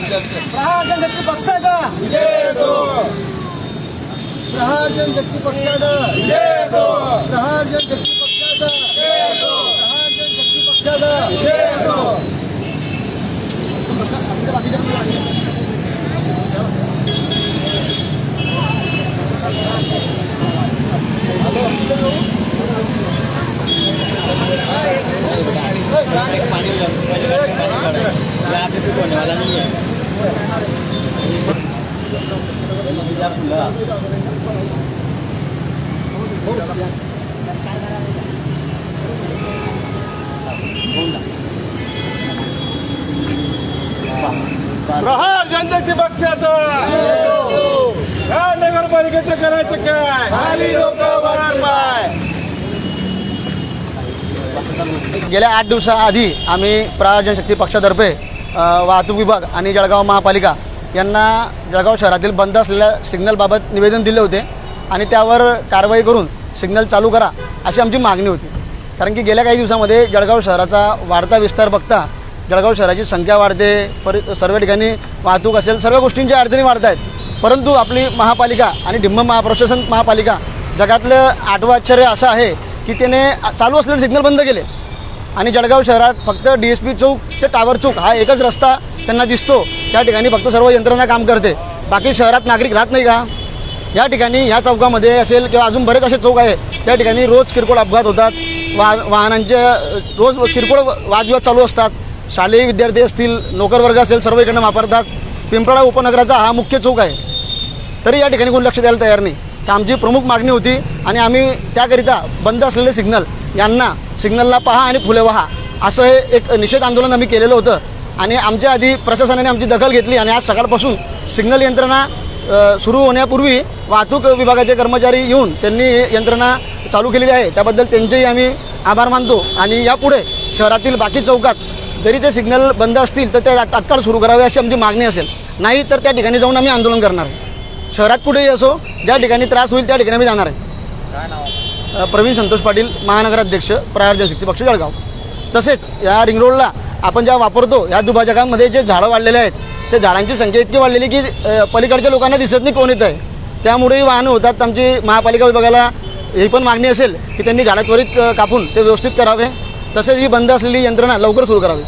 प्रहार जनशक्ती पक्षाचा. प्रहार जनशक्ती पक्षाचा. प्रहार जनशक्ती पक्षाचा. प्रहार जनशक्ती पक्षाचा. प्रहार पक्षाचा या नगरपालिकेचं करायचं काय? खाली लोक पाय गेल्या आठ दिवसाआधी आम्ही प्रहार जनशक्ती पक्षातर्फे वाहतूक विभाग आणि जळगाव महापालिका यांना जळगाव शहरातील बंद असलेल्या सिग्नलबाबत निवेदन दिले होते आणि त्यावर कारवाई करून सिग्नल चालू करा अशी आमची मागणी होती. कारण की गेल्या काही दिवसामध्ये जळगाव शहराचा वाढता विस्तार बघता जळगाव शहराची संख्या वाढते परि सर्व ठिकाणी वाहतूक असेल सर्व गोष्टींच्या अडचणी वाढत आहेत. परंतु आपली महापालिका आणि डिंब महाप्रशासन महापालिका जगातलं आठवं आश्चर्य असं आहे की त्याने चालू असलेले सिग्नल बंद केले. आणि जळगाव शहरात फक्त डी एस पी चौक ते टावर चौक हा एकच रस्ता त्यांना दिसतो. त्या ठिकाणी फक्त सर्व यंत्रणा काम करते. बाकी शहरात नागरिक राहत नाही का? या ठिकाणी ह्या चौकामध्ये असेल किंवा अजून बरेच असे चौक आहे त्या ठिकाणी रोज किरकोळ अपघात होतात. वा वाहनांचे रोज किरकोळ वादविवाद चालू असतात. शालेय विद्यार्थी असतील नोकरवर्ग असेल सर्व इकडनं वापरतात. पिंपळा उपनगराचा हा मुख्य चौक आहे. तरी या ठिकाणी कोणी लक्ष द्यायला तयार नाही. तर आमची प्रमुख मागणी होती आणि आम्ही त्याकरिता बंद असलेले सिग्नल यांना सिग्नलला पहा आणि फुले वहा. असं हे एक निषेध आंदोलन आम्ही केलेलं होतं. आणि आमच्या आधी प्रशासनाने आमची दखल घेतली आणि आज सकाळपासून सिग्नल यंत्रणा सुरू होण्यापूर्वी वाहतूक विभागाचे कर्मचारी येऊन त्यांनी यंत्रणा चालू केलेली आहे. त्याबद्दल त्यांचेही आम्ही आभार मानतो. आणि यापुढे शहरातील बाकी चौकात जरी ते सिग्नल बंद असतील तर ते तात्काळ सुरू करावे अशी आमची मागणी असेल. नाही तर त्या ठिकाणी जाऊन आम्ही आंदोलन करणार. आहे शहरात कुठेही असो ज्या ठिकाणी त्रास होईल त्या ठिकाणी आम्ही जाणार आहे. प्रवीण संतोष पाटील महानगराध्यक्ष प्रहार जनशक्ती पक्ष जळगाव. तसेच या रिंग रोडला आपण ज्या वापरतो ह्या दुभाजकांमध्ये जे झाडं वाढलेले आहेत त्या झाडांची संख्या इतकी वाढलेली की पलीकडच्या लोकांना दिसत नाही कोण येत आहे. त्यामुळेही वाहनं होतात. आमची महापालिका विभागाला ही पण मागणी असेल की त्यांनी झाडं त्वरित कापून ते व्यवस्थित करावे. तसेच ही बंद असलेली यंत्रणा लवकर सुरू करावी.